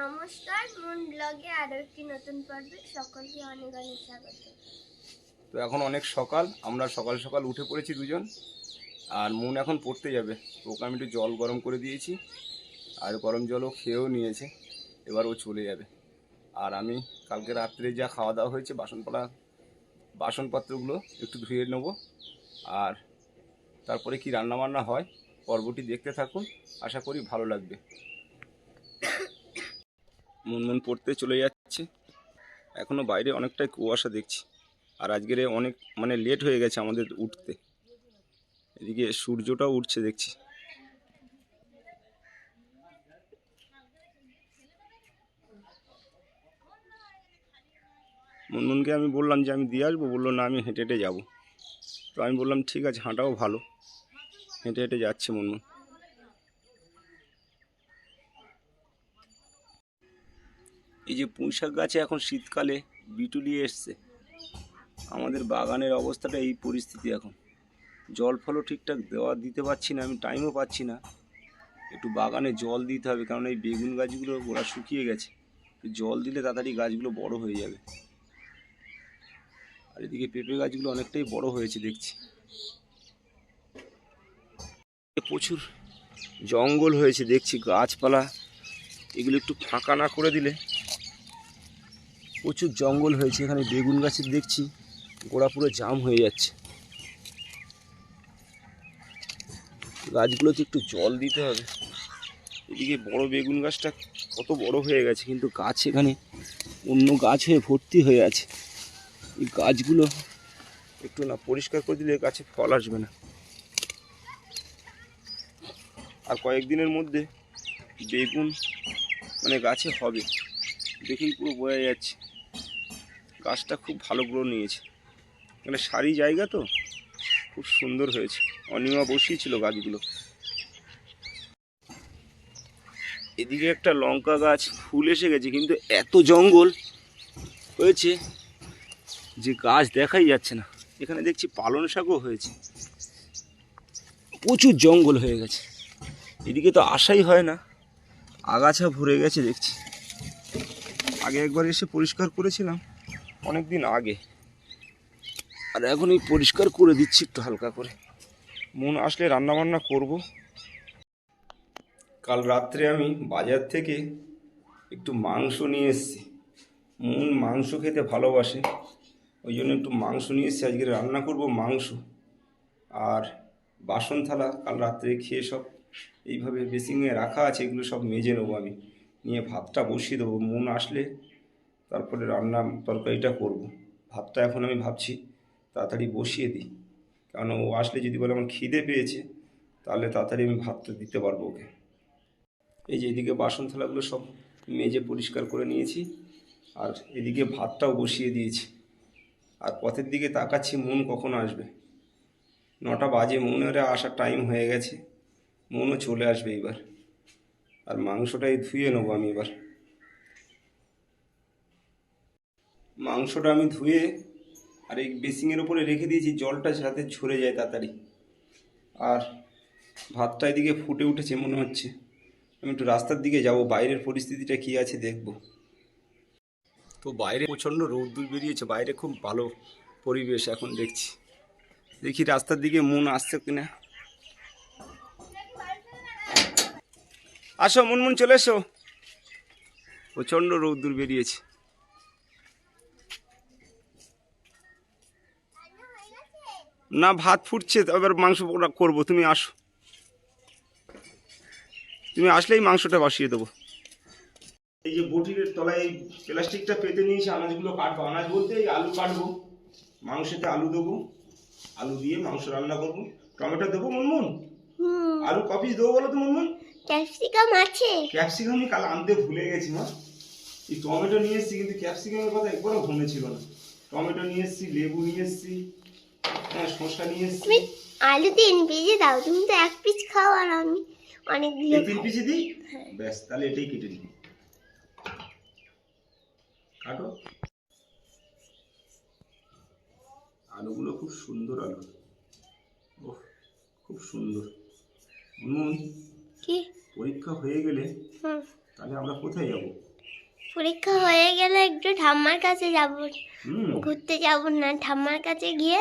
নমস্কার মুন ব্লগে একটি নতুন পর্বে। সকলকে অনেক অনেক স্বাগত। তো এখন অনেক সকাল, আমরা সকাল সকাল উঠে পড়েছি দুজন, আর মন এখন পড়তে যাবে। ওকে আমি একটু জল গরম করে দিয়েছি, আর গরম জলও খেয়েও নিয়েছে, এবার ও চলে যাবে। আর আমি কালকে রাত্রে যা খাওয়া দাওয়া হয়েছে, বাসনপালা, বাসনপত্রগুলো একটু ধুয়ে নেব। আর তারপরে কি রান্না বান্না হয়, পর্বটি দেখতে থাকুন, আশা করি ভালো লাগবে। মুনমুন পড়তে চলে যাচ্ছে। এখনও বাইরে অনেকটাই কুয়াশা দেখছি। আর আজকের অনেক মানে লেট হয়ে গেছে আমাদের উঠতে। এদিকে সূর্যটাও উঠছে দেখছি। মুনমুনকে আমি বললাম যে আমি দিয়ে আসব, বলল না আমি হেঁটে হেঁটে যাব। তো আমি বললাম, ঠিক আছে, হাঁটাও ভালো। হেঁটে হেঁটে যাচ্ছে মুনমুন। এই যে পুঁই শাক গাছে এখন শীতকালে বিটুলি এসছে। আমাদের বাগানের অবস্থাটা এই পরিস্থিতি এখন। জল ফলও ঠিকঠাক দেওয়া দিতে পারছি না, আমি টাইমও পাচ্ছি না। একটু বাগানে জল দিতে হবে, কারণ এই বেগুন গাছগুলো গোড়া শুকিয়ে গেছে। জল দিলে তাড়াতাড়ি গাছগুলো বড় হয়ে যাবে। আর এদিকে পেঁপে গাছগুলো অনেকটাই বড় হয়েছে, দেখছি। প্রচুর জঙ্গল হয়েছে, দেখছি গাছপালা। এগুলো একটু ফাঁকা না করে দিলে প্রচুর জঙ্গল হয়েছে, এখানে বেগুন গাছের দেখছি, গোড়া পুরো জাম হয়ে যাচ্ছে। গাছগুলোতে একটু জল দিতে হবে। এদিকে বড় বেগুন গাছটা কত বড় হয়ে গেছে, কিন্তু গাছ এখানে অন্য গাছ হয়ে ভর্তি হয়ে আছে। এই গাছগুলো একটু না পরিষ্কার করে দিলে গাছে ফল আসবে না। আর কয়েকদিনের মধ্যে বেগুন মানে গাছে হবে, দেখেই পুরো বোঝা যাচ্ছে। গাছটা খুব ভালো গ্রো নিয়েছে। মানে সারি জায়গা তো, খুব সুন্দর হয়েছে। অনিমা বসিয়েছিল গাছগুলো। এদিকে একটা লঙ্কা গাছ, ফুল এসে গেছে, কিন্তু এত জঙ্গল হয়েছে যে গাছ দেখাই যাচ্ছে না। এখানে দেখছি পালন শাকও হয়েছে। প্রচুর জঙ্গল হয়ে গেছে। এদিকে তো আশাই হয় না। আগাছা ভরে গেছে, দেখছি। আগে একবার এসে পরিষ্কার করেছিলাম। অনেক দিন আগে। আর এখন এই পরিষ্কার করে দিচ্ছি একটু হালকা করে। মন আসলে রান্না বান্না করব। কাল রাত্রে আমি বাজার থেকে একটু মাংস নিয়ে এসেছি। মন মাংস খেতে ভালোবাসে। ওই জন্য একটু মাংস নিয়ে এসেছি। আজকে রান্না করব মাংস। আর বাসন থালা কাল রাত্রে খেয়ে সব এইভাবে বেসিংয়ে রাখা আছে, এগুলো সব মেজে নেব আমি। নিয়ে ভাতটা বসিয়ে দেবো। মন আসলে তারপরে রান্না তরকারিটা করব। ভাতটা এখন আমি ভাবছি তাড়াতাড়ি বসিয়ে দিই। কারণ ও আসলে যদি বলে আমার খিদে পেয়েছে, তাহলে তাড়াতাড়ি আমি ভাতটা দিতে পারব ওকে। এই যে এদিকে বাসন থালাগুলো সব মেজে পরিষ্কার করে নিয়েছি আর এদিকে ভাতটাও বসিয়ে দিয়েছি। আর পথের দিকে তাকাচ্ছি, মন কখন আসবে? নটা বাজে মনের আসার টাইম হয়ে গেছে। মনও চলে আসবে এবার আর মাংসটাই ধুয়ে নেব আমি এবার। মাংসটা আমি ধুয়ে আর এই বেসিংয়ের ওপরে রেখে দিয়েছি, জলটা যাতে ঝরে যায় তাড়াতাড়ি। আর ভাতটা এদিকে ফুটে উঠেছে মনে হচ্ছে। আমি একটু রাস্তার দিকে যাব, বাইরের পরিস্থিতিটা কী আছে দেখব। তো বাইরে প্রচণ্ড রৌদ্র বেরিয়েছে, বাইরে খুব ভালো পরিবেশ এখন দেখছি। দেখি রাস্তার দিকে মন আসছে কিনা। আসো, মুনমুন চলে এসো। প্রচণ্ড রৌদ্র বেরিয়েছে। না ভাত ফুটছে এবার মাংস করব তুমি আসো। তুমি আসলেই মাংসটা বসিয়ে দেবো। এই যে বটির তলায় এই প্লাস্টিকটা পেতে নিয়েছি আনাজগুলো কাটবো। আনাজ বলতে এই আলু কাটবো। মাংসতে আলু দেবো। আলু দিয়ে মাংস রান্না করব। টমেটো দেবো মুনমুন? আলু কপিস দেবো বলো তো মুনমুন? ক্যাপসিকাম আছে। ক্যাপসিকাম কাল আনতে ভুলে গেছি মা। এই টমেটো নিয়ে এসেছি কিন্তু ক্যাপসিকামের কথা একবারও মনে ছিল না। টমেটো নিয়ে এসেছি লেবু নিয়ে এসেছি। হ্যাঁ শসা নিয়ে তুমি আলু তিন পিসে দাও তুমি তো এক পিস খাও আর আমি অনেকগুলো এই তিন খাই। পিসি দিই? হ্যাঁ। ব্যাস তাহলে এটাই কেটে দিই। কাটো। আলুগুলো খুব সুন্দর আলু। ওহ খুব সুন্দর। নুন কি? পরীক্ষা হয়ে গেলে তাহলে আমরা কোথায় যাব? পরীক্ষা হয়ে গেলে একটু ঠাম্মার কাছে যাব। ঘুরতে যাব না ঠাম্মার কাছে গিয়ে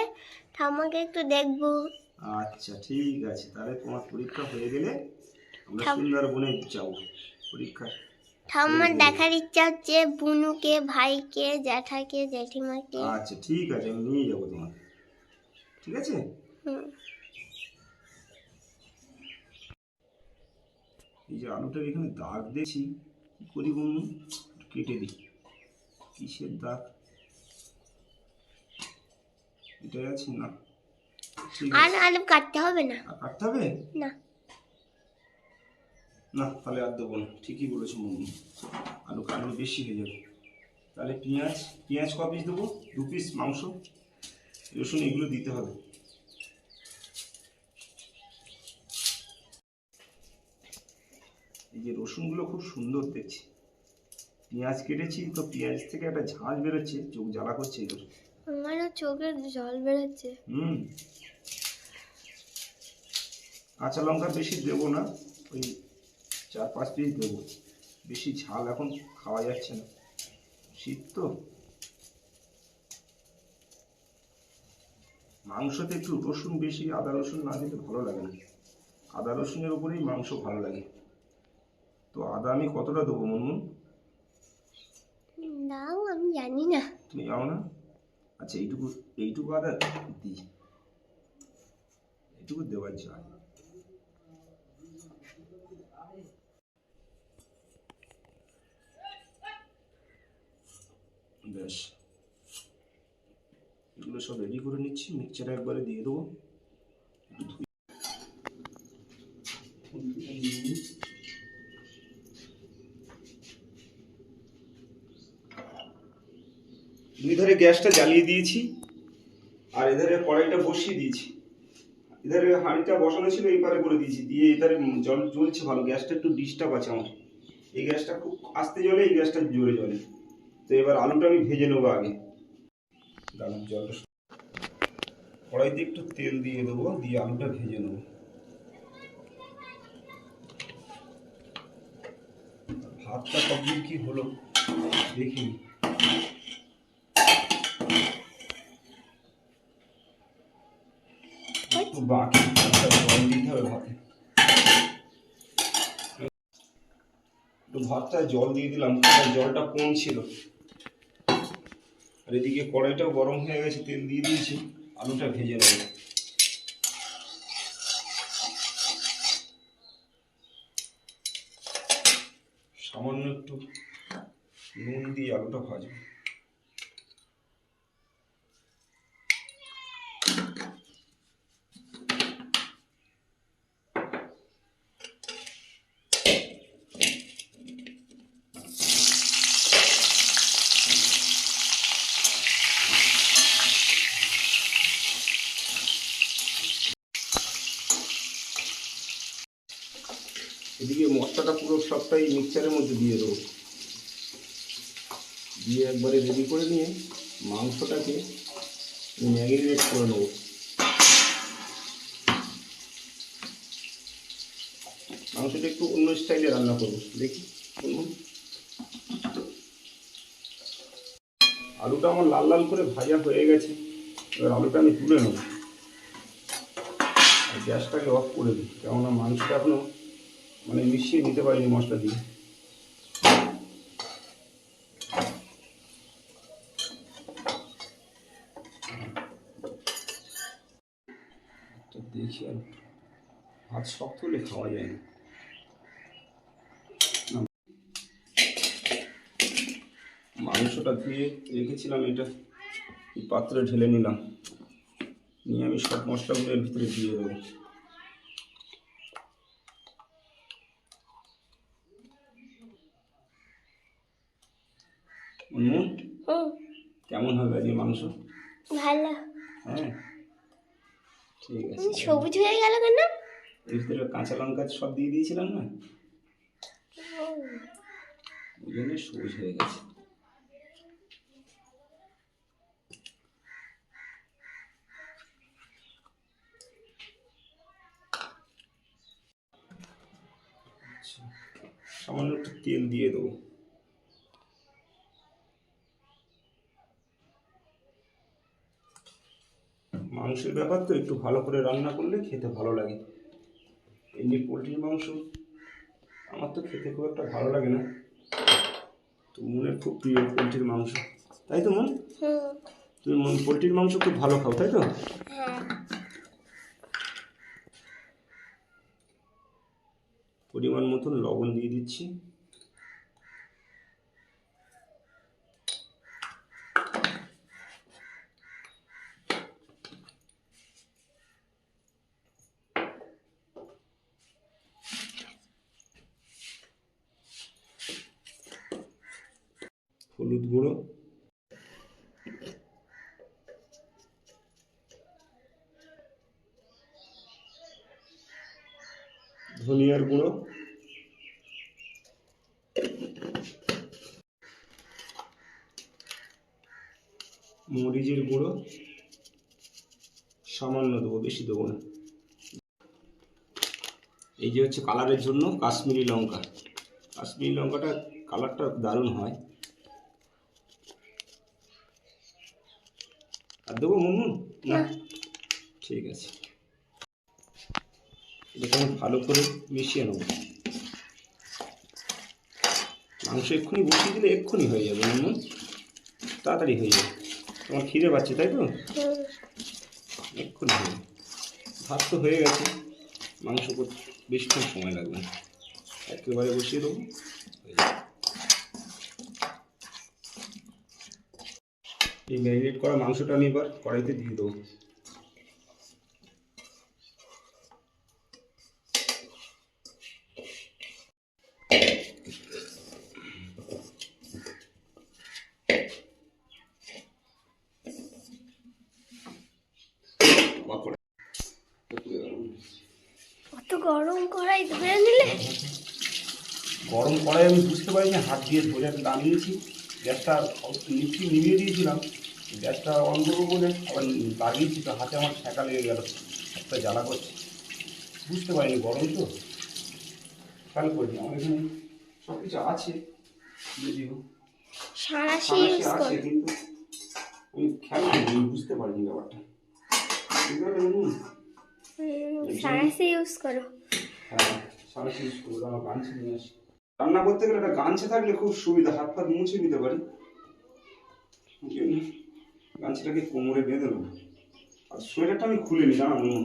ঠাম্মাকে একটু দেখব। আচ্ছা ঠিক আছে। তাহলে তোমার পরীক্ষা হয়ে গেলে আমরা সুন্দরবনে যাব। পরীক্ষা ঠাম্মার দেখার ইচ্ছা হচ্ছে বুনুকে ভাইকে জ্যাঠাকে জ্যাঠিমাকে আচ্ছা ঠিক আছে আমি নিয়ে যাব তোমাকে। ঠিক আছে। এই যে আলুটার এখানে দাগ দেখছি। কি করি বলুন কেটে দিই। কিসের দাগ? এটাই আছে না? আর আলু কাটতে হবে না। কাটতে হবে? না। না তাহলে আর দেবো না। ঠিকই বলেছ মম্মি আলু কাটলে বেশি হয়ে যাবে। তাহলে পেঁয়াজ পেঁয়াজ ক পিস দেবো? দু পিস মাংস। রসুন এগুলো দিতে হবে। এই যে রসুনগুলো খুব সুন্দর দেখছি। পেঁয়াজ কেটেছি তো পেঁয়াজ থেকে একটা ঝাঁঝ বেরোচ্ছে চোখ জ্বালা করছে এগুলো আমারও চোখে জল বেরোচ্ছে। হুম। কাঁচা লঙ্কা বেশি দেবো না ওই চার পাঁচ পিস দেবো। বেশি ঝাল এখন খাওয়া যাচ্ছে না। শীত তো। মাংসতে একটু রসুন বেশি আদা রসুন না দিলে ভালো লাগে না। আদা রসুনের উপরেই মাংস ভালো লাগে। তো আদা আমি কতটা দেবো মনমুন নাও, আমি জানি না। তুমি যাও না? আচ্ছা এইটুকু এইটুকু আদা দিই। এইটুকু দেওয়ার যায় বেশ এগুলো সব রেডি করে নিচ্ছি। মিক্সচারে একবারে দিয়ে দেবো। একটু ধুয়ে- দুই ধারে গ্যাসটা জ্বালিয়ে দিয়েছি, আর এধারে কড়াইটা বসিয়ে দিয়েছি। এধারে হাঁড়িটা বসানো ছিল, এই পারে করে দিয়েছি। দিয়ে এধারে জল জ্বলছে ভালো, গ্যাসটা একটু ডিস্টার্ব আছে আমার। এই গ্যাসটা খুব আস্তে জ্বলে, এই গ্যাসটা জোরে জ্বলে। তো এবার আলুটা আমি ভেজে নেব আগে। দাঁড়ান, জলটা কড়াইতে একটু তেল দিয়ে দেবো, দিয়ে আলুটা ভেজে নেব। ভাতটা কমপ্লিট কি হলো, দেখিনি। বাকি জল দিতে হবে ভাতে। একটু ভাতটা জল দিয়ে দিলাম জলটা কম ছিল। আর এদিকে কড়াইটাও গরম হয়ে গেছে, তেল দিয়ে দিয়েছি, আলুটা ভেজে নেব। সামান্য একটু নুন দিয়ে আলুটা ভাজবো। এদিকে মশলাটা পুরো সবটাই মিক্সচারের মধ্যে দিয়ে দেবো। দিয়ে একবারে রেডি করে নিয়ে মাংসটাকে ম্যাগিনেট করে নেব। মাংসটা একটু অন্য স্টাইলে রান্না করব, দেখি আলুটা আমার লাল লাল করে ভাজা হয়ে গেছে, এবার আলুটা আমি তুলে নেব। গ্যাসটাকে অফ করে দিই, কেননা মাংসটা এখনও মানে মিশিয়ে নিতে পারিনি মশলা দিয়ে। দেখি আর ভাত শক্ত হলে খাওয়া যায় না। মাংসটা ধুয়ে রেখেছিলাম এটা পাত্রে ঢেলে নিলাম। নিয়ে আমি সব মশলাগুলো এর ভিতরে দিয়ে দেবো নুন হুম কেমন হবে আজকে মাংস? ভালো। হ্যাঁ। ঠিক আছে সবুজ হয়ে গেল কেন? ভিতরে কাঁচা লঙ্কা সব দিয়ে দিয়েছিলাম না? ওই জন্য সবুজ হয়ে গেছে। আচ্ছা, সামান্য একটু তেল দিয়ে দেবো। মাংসের ব্যাপার তো, একটু ভালো করে রান্না করলে খেতে ভালো লাগে। এমনি পোলট্রির মাংস, আমার তো খেতে খুব একটা ভালো লাগে না। তো মনের খুব প্রিয় পোলট্রির মাংস। তাই তো মন? তুমি মন, পোলট্রির মাংস খুব ভালো খাও, তাই তো? পরিমাণ মতন লবণ দিয়ে দিচ্ছি হলুদ গুঁড়ো ধনিয়ার গুঁড়ো। মরিচের গুঁড়ো। সামান্য দেবো বেশি দেবো না। এই যে হচ্ছে কালারের জন্য কাশ্মীরি লঙ্কা। কাশ্মীরি লঙ্কাটা কালারটা দারুণ হয়। আর দেবো মুনমুন না। ঠিক আছে। আমি ভালো করে মিশিয়ে নেব। মাংস এক্ষুনি বসিয়ে দিলে এক্ষুনি হয়ে যাবে মুনমুন তাড়াতাড়ি হয়ে যাবে। তোমার খিদে পাচ্ছে, তাই তো? এক্ষুনি হয়ে ভাত তো হয়ে গেছে, মাংস করতে বেশিক্ষণ সময় লাগবে। একেবারে বসিয়ে দেবো এই ম্যারিনেট করা মাংসটা আমি এবার কড়াইতে দিয়ে দেবো বাপরে। অত গরম কড়াই ধরে নিলে গরম কড়াই আমি বুঝতে পারিনি হাত দিয়ে ধরে আমি নামিয়েছি গ্যাসটা নিচে নিভিয়ে দিয়েছিলাম। গ্যাসটা অন করব বলে আবার লাগিয়েছি তো হাতে আমার ঠেকা লেগে গেল। একটা জ্বালা করছে। বুঝতে পারিনি গরম তো? খেয়াল করিনি আমার এখানে সব কিছু আছে। যদিও সারাশি আছে কর কিন্তু আমি খেয়াল করিনি বুঝতে পারিনি ব্যাপারটা। সারাশি ইউজ করো হ্যাঁ সাঁড়াশি ইউজ করব আমার গামছা নিয়ে আসি। রান্না করতে গেলে একটা গামছা থাকলে খুব সুবিধা, হাত ফাত মুছে নিতে পারি। গামছাটাকে কোমরে বেঁধে নেব আর সোয়েটারটা আমি খুলে নি জানো, নুন।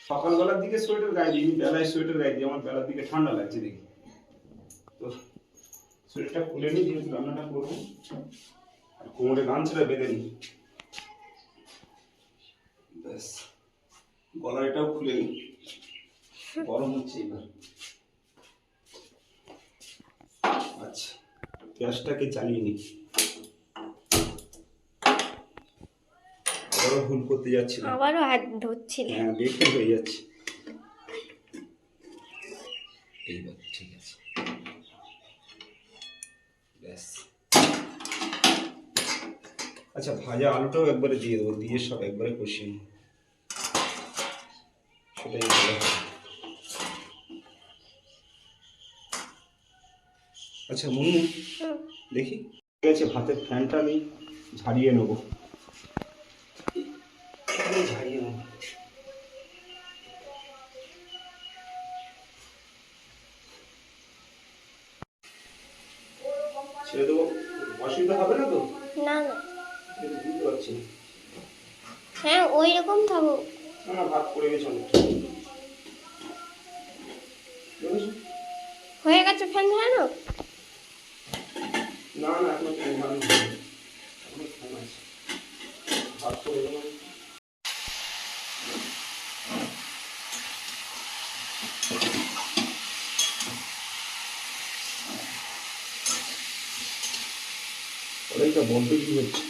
সকালবেলার দিকে সোয়েটার গায়ে দিই বেলায় সোয়েটার গায়ে দিই, আমার বেলার দিকে ঠান্ডা লাগছে দেখি। তো সোয়েটারটা খুলে নিই, যেহেতু রান্নাটা করব। আর কোমরে গামছাটা বেঁধে নিই। ব্যাস গলার এটাও খুলে নিই। গরম হচ্ছে এবার আচ্ছা গ্যাসটাকে জ্বালিয়ে নিই। আবারও ভুল করতে যাচ্ছি আবারও হাত ধরছিলে। হ্যাঁ হয়ে যাচ্ছে। এইবার ঠিক আছে। ব্যাস। আচ্ছা ভাজা আলুটাও একবারে দিয়ে দেবো দিয়ে সব একবারে কষিয়ে। সেটাই ভালো হবে। আচ্ছা মুনু হুম দেখি। ঠিক আছে ভাতের ফ্যানটা আমি ঝাড়িয়ে নেব। ঝাড়িয়ে নেব। ছেড়ে দেবো? অসুবিধা হবে না তো? না না। বুঝতে পারছি। না। হ্যাঁ ওই রকম না ভাত পড়ে গেছে হয়ে গেছে ফ্যান ধরানো না না এখনও ফ্যান ভালো এখনও আছে ভাত পড়ে গেল কড়াইটা বড্ড কি হচ্ছে?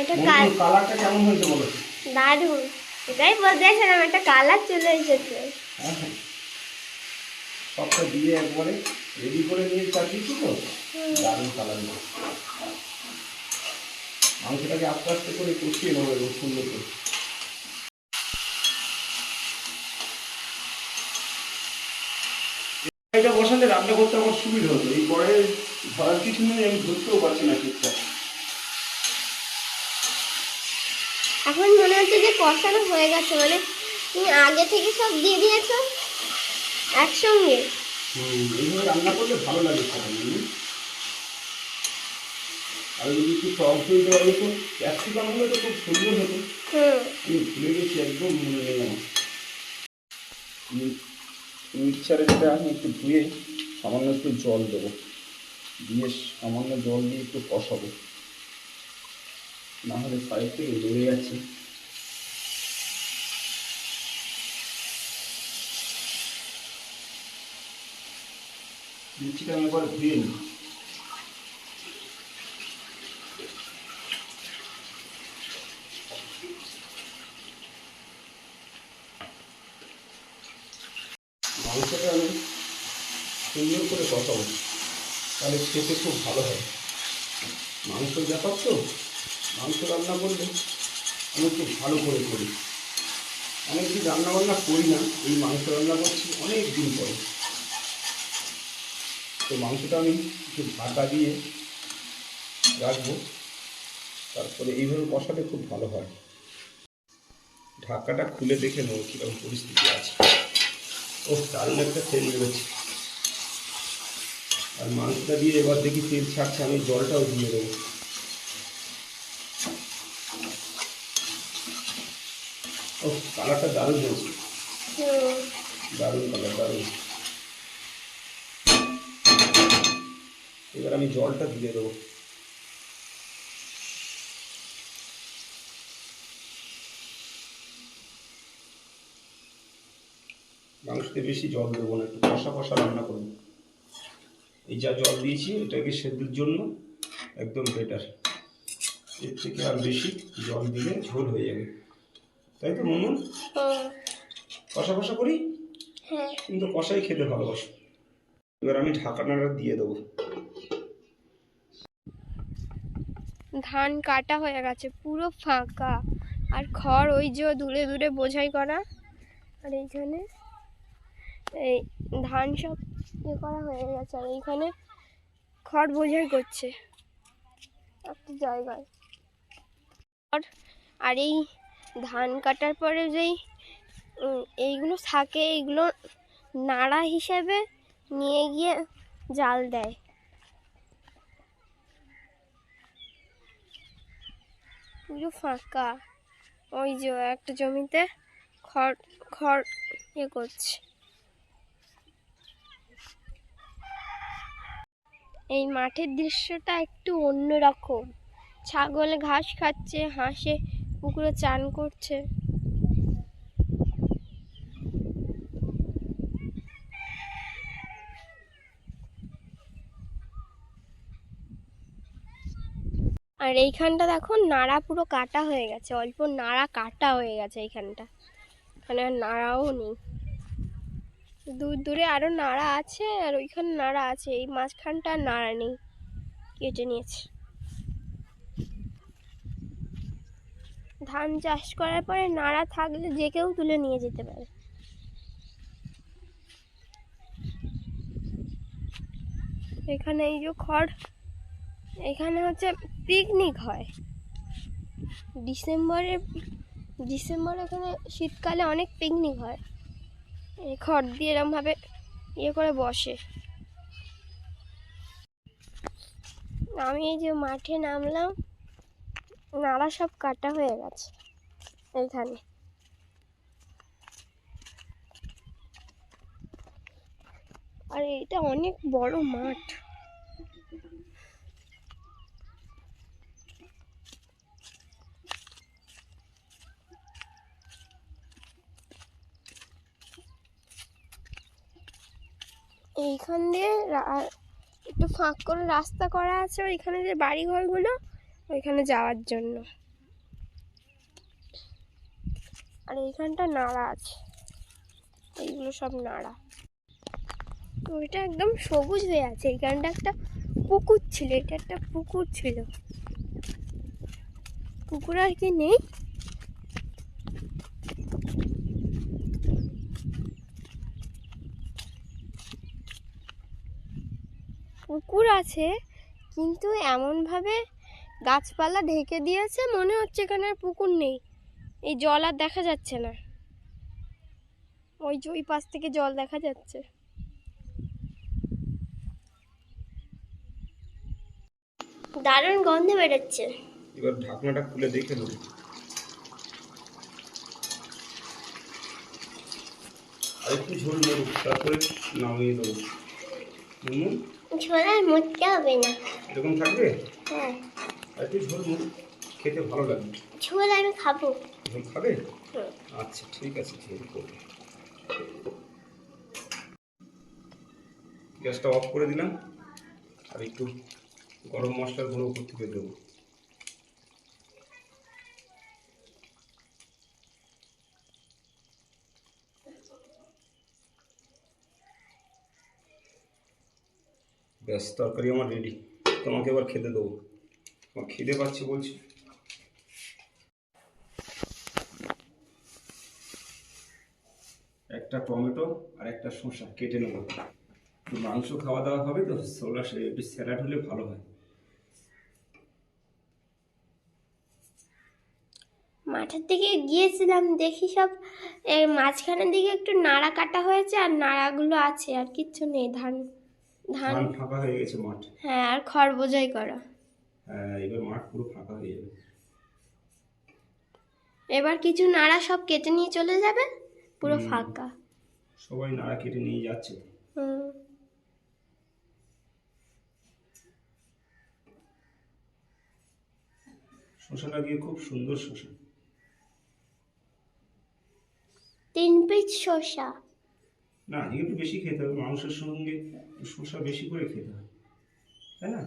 এটা কাল কালারটা কেমন হয়েছে বলো? দারুণ। এটাই বলতে চাইছিলাম একটা কালার চলে এসেছে। হ্যাঁ, হ্যাঁ। সবটা দিয়ে একবারে রেডি করে নিয়ে চাপিয়েছি তো দারুণ কালার আমি সেটাকে আস্তে আস্তে করে কষিয়ে নেব এবং সুন্দর করে। এটা বসালে রান্না করতে আমার সুবিধা হতো। এই পরে ধরার কিছু নেই আমি ধরতেও পারছি না ঠিকঠাক। এখন মনে হচ্ছে যে কষানো হয়ে গেছে মানে তুমি আগে থেকে সব দিয়ে দিয়েছ একসঙ্গে। রান্না করলে ভালো লাগে আর যদি একটু টক দই দেওয়া হতো ক্যাপসিকাম হলে তো খুব সুন্দর হতো। হুম। আমি ভুলে গেছি একদম মনে নেই আমার মি- মিক্সারে যেটা আমি একটু ধুয়ে সামান্য একটু জল দেবো। দিয়ে সামান্য জল দিয়ে একটু কষাবো। না হলে সাইড থেকে লেগে যাচ্ছে। মিক্সিটা আমি একবার ধুয়ে নিই। মাংসটা আমি সুন্দর করে কষাবো। তাহলে খেতে খুব ভালো হয়। মাংসর ব্যাপার তো? মাংস রান্না করলে আমি খুব ভালো করে করি। অনেক দিন রান্না বান্না করি না, এই মাংস রান্না করছি অনেক দিন পরে। তো মাংসটা আমি একটু ঢাকা দিয়ে রাখব, তারপরে এইভাবে কষালে খুব ভালো হয়। ঢাকাটা খুলে দেখে নেব কীরকম পরিস্থিতি আছে। ও দারুণ একটা তেল বেরোচ্ছে। আর মাংসটা দিয়ে এবার দেখি তেল ছাড়ছে, আমি জলটাও দিয়ে দেবো। ও কালারটা দারুণ হয়েছে। দারুণ কালার, দারুণ। এবার আমি জলটা দিয়ে দেবো। মাংসতে বেশি জল দেবো না, একটু কষা কষা রান্না করব। এই যা জল দিয়েছি, এটাকে সেদ্ধর জন্য একদম বেটার এর থেকে আর বেশি জল দিলে ঝোল হয়ে যাবে। তাই তো মনু হুম কষা কষা করি? হ্যাঁ। কিন্তু কষাই খেতে ভালোবাসো। এবার আমি ঢাকানাটা দিয়ে দেবো। ধান কাটা হয়ে গেছে পুরো ফাঁকা। আর খড় ওই যে দূরে দূরে বোঝাই করা। আর এইখানে এই ধান সব ইয়ে করা হয়ে গেছে আর এইখানে খড় বোঝাই করছে। একটা জায়গায়। আর এই ধান কাটার পরে যেই এইগুলো থাকে, এইগুলো নাড়া হিসেবে নিয়ে গিয়ে জাল দেয়। পুরো ফাঁকা। ওই যে একটা জমিতে খড় খড় ইয়ে করছে। এই মাঠের দৃশ্যটা একটু অন্যরকম। ছাগল ঘাস খাচ্ছে, হাঁসে পুকুরে চান করছে। আর এইখানটা দেখো, নাড়া পুরো কাটা হয়ে গেছে, অল্প নাড়া কাটা হয়ে গেছে এইখানটা। এখানে আর নাড়াও নেই। দূর দূরে আরও নাড়া আছে, আর ওইখানে নাড়া আছে, এই মাঝখানটা নাড়া নেই, কেটে নিয়েছে। ধান চাষ করার পরে নাড়া থাকলে যে কেউ তুলে নিয়ে যেতে পারে। এখানে এই যে খড়, এখানে হচ্ছে পিকনিক হয়। ডিসেম্বরে ডিসেম্বর এখানে শীতকালে অনেক পিকনিক হয়। এই খড় দিয়ে এরমভাবে ইয়ে করে বসে। আমি এই যে মাঠে নামলাম। নাড়া সব কাটা হয়ে গেছে এইখানে। আর এটা অনেক বড় মাঠ। এইখান দিয়ে একটু ফাঁক করে রাস্তা করা আছে, ওইখানে যে বাড়ি ঘরগুলো ওইখানে যাওয়ার জন্য। আর এইখানটা নাড়া আছে। এইগুলো সব নাড়া। ওইটা একদম সবুজ হয়ে আছে। এইখানটা একটা পুকুর ছিল। এটা একটা পুকুর ছিল। পুকুর আর কি নেই। পুকুর আছে, কিন্তু এমনভাবে গাছপালা ঢেকে দিয়েছে মনে হচ্ছে এখানে আর পুকুর নেই। এই জল আর দেখা যাচ্ছে না। ওই যে ওই পাশ থেকে জল দেখা যাচ্ছে। দারুণ গন্ধ বেরোচ্ছে। এবার ঢাকনাটা খুলে দেখে নেব আর একটু ঝোল নেব তারপরে নামিয়ে দেবো হুম? ছোলার মরতে হবে না। এরকম থাকবে? হ্যাঁ। আর একটু ঝোল খেতে ভালো লাগবে ঝোল আমি খাব। ঝোল খাবে? আচ্ছা ঠিক আছে ঝোল করব গ্যাসটা অফ করে দিলাম। আর একটু গরম মশলার গুঁড়ো উপর থেকে দেবো। ব্যাস তরকারি আমার রেডি তোমাকে এবার খেতে দেবো। খিদে পাচ্ছি বলছি। একটা টমেটো আর একটা শসা কেটে নেব। একটু মাংস খাওয়া দাওয়া হবে তো সোলা একটু স্যালাড হলে ভালো হয়। মাঠের দিকে গিয়েছিলাম দেখি সব এর মাঝখানের দিকে একটু নাড়া কাটা হয়েছে আর নাড়াগুলো আছে আর কিচ্ছু নেই ধান ধান ফাঁকা হয়ে গেছে মাঠ। হ্যাঁ আর খড় বোঝাই করা। এবার মাঠ পুরো ফাঁকা হয়ে যাবে। এবার কিছু নাড়া সব কেটে নিয়ে চলে যাবে? পুরো ফাঁকা। সবাই নাড়া কেটে নিয়ে যাচ্ছে। শসাটা দিয়ে খুব সুন্দর শসা তিন পিস শসা না একটু বেশি খেতে হবে। মাংসের সঙ্গে শসা বেশি করে খেতে হয় তাই না?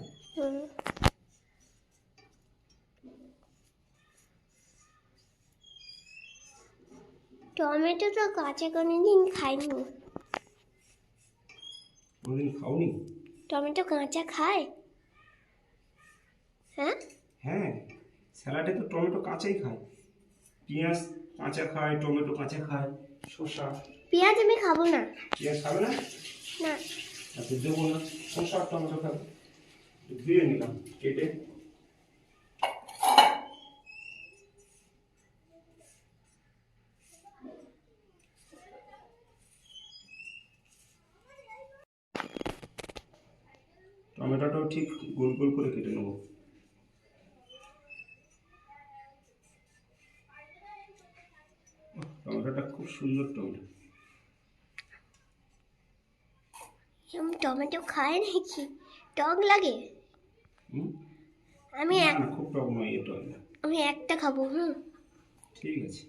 টমেটো তো কাঁচা কোনোদিন খাইনি। কোনোদিন খাওনি? টমেটো কাঁচা খায়? হ্যাঁ? হ্যাঁ স্যালাডে তো টমেটো কাঁচাই খায়। পেঁয়াজ কাঁচা খায় টমেটো কাঁচা খায় শসা। পেঁয়াজ আমি খাব না। পেঁয়াজ খাবে না? না। আচ্ছা দেবো না। শসা টমেটো খাবে। ধুয়ে নিলাম কেটে। ঠিক গোল গোল করে কেটে নেব। টমেটোটা খুব সুন্দর টমেটো। এরকম টমেটো খায় নাকি? টক লাগে? আমি খুব টক নয় এটা আমি একটা খাব হুম? ঠিক আছে।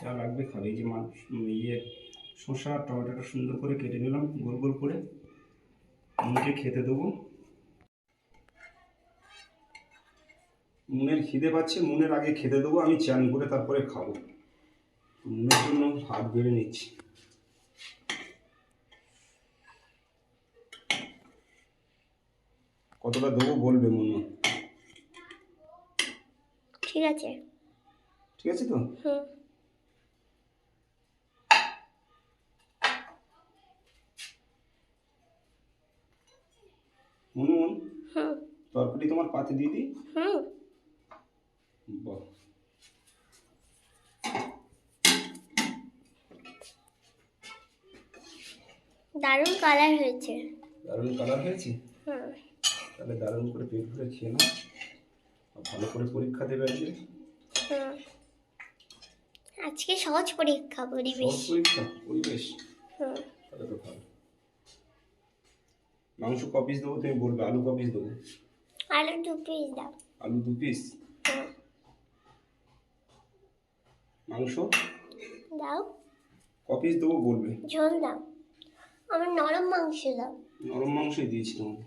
যা লাগবে খাবে। এই যে মাছ ইয়ে শসা আর টমেটোটা সুন্দর করে কেটে নিলাম গোল গোল করে। মুখে খেতে দেবো। মুনের খিদে পাচ্ছে মুনের আগে খেতে দেবো আমি চান করে তারপরে খাব। মুনের জন্য ভাত বেড়ে নিচ্ছি। কতটা দেবো বলবে মুন্নু? ঠিক আছে। ঠিক আছে তো? হুম। মুনু মুন হুম। তরকারি তোমার পাতে দিয়ে দিই? হুম। বাহ দারুণ কালার হয়েছে। দারুণ কালার হয়েছে? হুম তাহলে দারুণ করে পেট ভরে খেয়ে নাও। ভালো করে পরীক্ষা দেবে আজকে। হুম আজকে সহজ পরীক্ষা পরিবেশ। পরীক্ষা পরিবেশ। হুম তাহলে তো ভালো। মাংস ক পিস দেবো তুমি বলবে আলু ক পিস দেবো? আলু দু পিস দাও। আলু দু পিস মাংস? দাও। ক পিস দেবো বলবে? ঝোল দাও। আমার নরম মাংস দাও। নরম মাংসই দিয়েছি তোমাকে।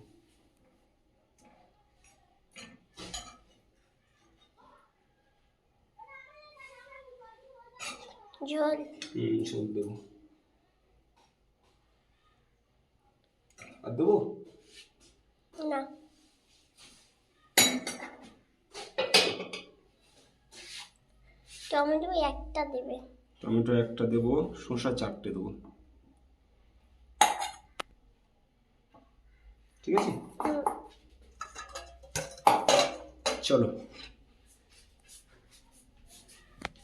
ঝোল। হুম সব দেবো। আর দেবো? না। টমেটো একটা দেবে। টমেটো একটা দেবো শসা চারটে দেবো। ঠিক আছে? চলো।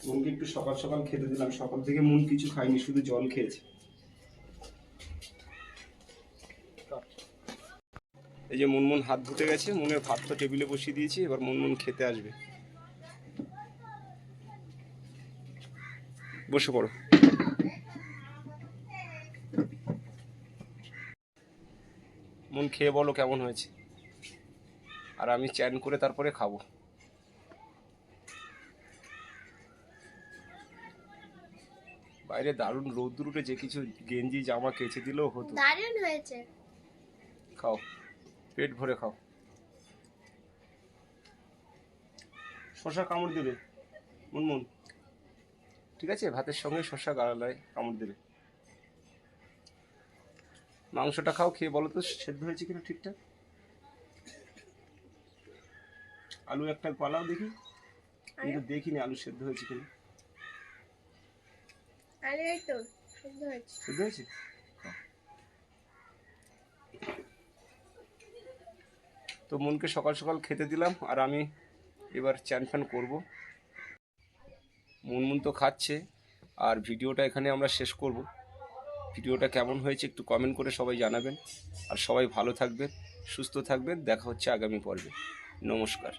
মনকে একটু সকাল সকাল খেতে দিলাম। সকাল থেকে মন কিছু খায়নি শুধু জল খেয়েছে। এই যে মুনমুন হাত ধুতে গেছে মনের ভাত তো টেবিলে বসিয়ে দিয়েছি এবার মুনমুন খেতে আসবে। বসে পড়ো। মন খেয়ে বলো কেমন হয়েছে। আর আমি চ্যান করে তারপরে খাব। বাইরে দারুণ রোদ্দুর উঠে যে কিছু গেঞ্জি জামা কেচে দিলেও হতো। দারুণ হয়েছে। খাও পেট ভরে খাও। শশা কামড় দেবে। মুনমুন। ঠিক আছে? ভাতের সঙ্গে শশা গালায় কামড় দেবে মাংসটা খাও খেয়ে বলো তো সেদ্ধ হয়েছে কিনা ঠিকঠাক? আলু একটা পালাও দেখি। আমি তো দেখিনি আলু সেদ্ধ হয়েছে কিনা। এই তো সুন্দর হয়েছে। সেদ্ধ হয়েছে? তো মনকে সকাল সকাল খেতে দিলাম আর আমি এবার চ্যান ফ্যান করব। মুনমুন তো খাচ্ছে। আর ভিডিওটা এখানে আমরা শেষ করব। ভিডিওটা কেমন হয়েছে একটু কমেন্ট করে সবাই জানাবেন। আর সবাই ভালো থাকবেন, সুস্থ থাকবেন। দেখা হচ্ছে আগামী পর্বে। নমস্কার।